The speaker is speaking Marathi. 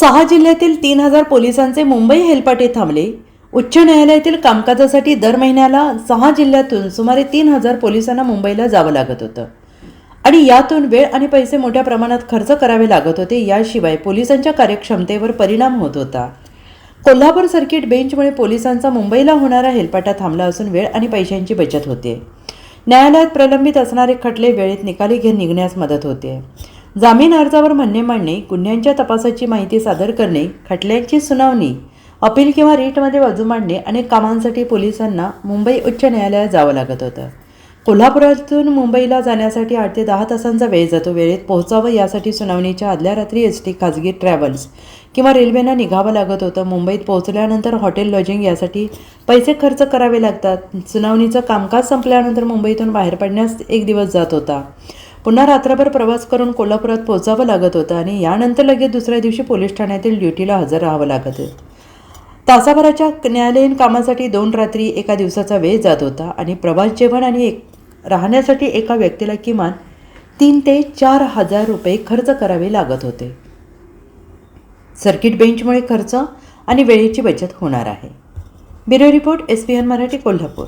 सहा जिल्ह्यातील तीन हजार पोलिसांचे मुंबई हेलपाटे थांबले. उच्च न्यायालयातील कामकाजासाठी दर महिन्याला सहा जिल्ह्यातून सुमारे तीन हजार पोलिसांना मुंबईला जावं लागत होतं. आणि यातून वेळ आणि पैसे मोठ्या प्रमाणात खर्च करावे लागत होते याशिवाय पोलिसांच्या कार्यक्षमतेवर परिणाम होत होता. कोल्हापूर सर्किट बेंचमुळे पोलिसांचा मुंबईला होणारा हेलपाटा थांबला असून वेळ आणि पैशांची बचत होते. न्यायालयात प्रलंबित असणारे खटले वेळेत निकाली घेऊन निघण्यास मदत होते. जामीन अर्जावर म्हणणे मांडणे गुन्ह्यांच्या तपासाची माहिती सादर करणे खटल्यांची सुनावणी अपील किंवा रीटमध्ये बाजू मांडणे अनेक कामांसाठी पोलिसांना मुंबई उच्च न्यायालयात जावं लागत होतं. कोल्हापुरातून मुंबईला जाण्यासाठी आठ ते दहा तासांचा वेळ जातो. वेळेत पोहोचावं यासाठी सुनावणीच्या आदल्या रात्री एस टी खाजगी ट्रॅव्हल्स किंवा रेल्वेनं निघावं लागत होतं. मुंबईत पोहोचल्यानंतर हॉटेल लॉजिंग यासाठी पैसे खर्च करावे लागतात. सुनावणीचं कामकाज संपल्यानंतर मुंबईतून बाहेर पडण्यास एक दिवस जात होता. पुन्हा रात्रभर प्रवास करून कोल्हापुरात पोहोचावं लागत होतं आणि यानंतर लगेच दुसऱ्या दिवशी पोलीस ठाण्यातील ड्युटीला हजर राहावं लागत होतं. तासाभराच्या न्यायालयीन कामासाठी दोन रात्री एका दिवसाचा वेळ जात होता आणि प्रवास जेवण आणि एक राहण्यासाठी एका व्यक्तीला किमान तीन ते चार हजार रुपये खर्च करावे लागत होते. सर्किट बेंचमुळे खर्च आणि वेळेची बचत होणार आहे. Bureau report S P N Marathi Kolhapur.